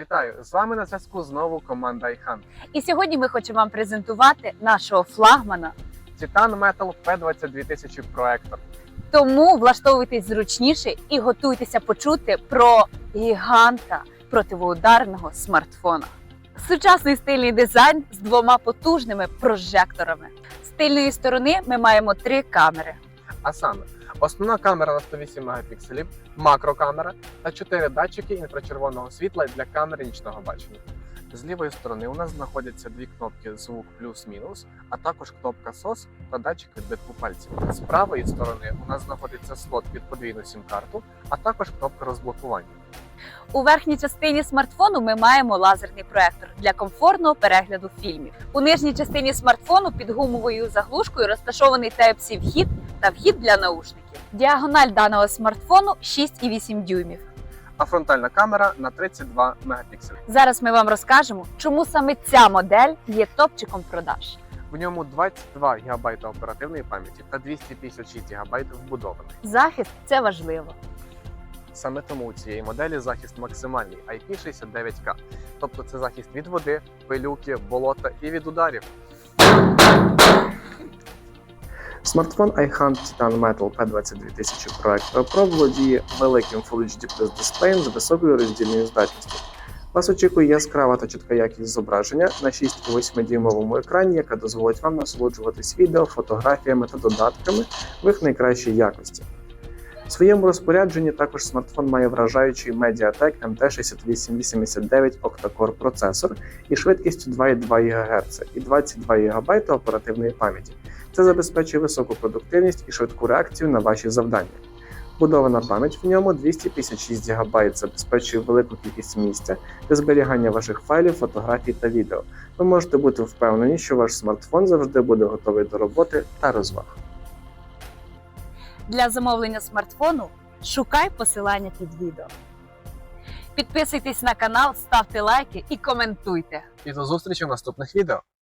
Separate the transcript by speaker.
Speaker 1: Вітаю! З вами на зв'язку знову команда iHunt.
Speaker 2: І сьогодні ми хочемо вам презентувати нашого флагмана.
Speaker 1: Titan Metal P22000 проектор.
Speaker 2: Тому влаштовуйтесь зручніше і готуйтеся почути про гіганта противоударного смартфона. Сучасний стильний дизайн з двома потужними прожекторами. З тильної сторони ми маємо три камери.
Speaker 1: А саме, основна камера на 108 мегапікселів, макрокамера та 4 датчики інфрачервоного світла для камери нічного бачення. З лівої сторони у нас знаходяться дві кнопки звук плюс-мінус, а також кнопка SOS та датчик відбитку пальців. З правої сторони у нас знаходиться слот під подвійну сім-карту, а також кнопка розблокування.
Speaker 2: У верхній частині смартфону ми маємо лазерний проектор для комфортного перегляду фільмів. У нижній частині смартфону під гумовою заглушкою розташований Type-C вхід та вхід для наушників. Діагональ даного смартфону 6,8 дюймів.
Speaker 1: А фронтальна камера на 32 мегапікселі.
Speaker 2: Зараз ми вам розкажемо, чому саме ця модель є топчиком продаж.
Speaker 1: В ньому 22 ГБ оперативної пам'яті та 256 ГБ вбудований.
Speaker 2: Захист це важливо.
Speaker 1: Саме тому у цієї моделі захист максимальний IP69K. Тобто це захист від води, пилюки, болота і від ударів. Смартфон iHunt Titan Metal P22000 проектор Pro володіє великим Full HD Plus дисплеєм з високою роздільною здатністю. Вас очікує яскрава та чітка якість зображення на 6,8 дюймовому екрані, яка дозволить вам насолоджуватись відео, фотографіями та додатками в їх найкращій якості. В своєму розпорядженні також смартфон має вражаючий Mediatek MT6889 Octa-Core процесор і швидкістю 2,2 ГГц і 22 ГБ оперативної пам'яті. Це забезпечує високу продуктивність і швидку реакцію на ваші завдання. Будована пам'ять в ньому 256 ГБ забезпечує велику кількість місця для зберігання ваших файлів, фотографій та відео. Ви можете бути впевнені, що ваш смартфон завжди буде готовий до роботи та розваг.
Speaker 2: Для замовлення смартфону шукай посилання під відео. Підписуйтесь на канал, ставте лайки і коментуйте.
Speaker 1: І до зустрічі в наступних відео.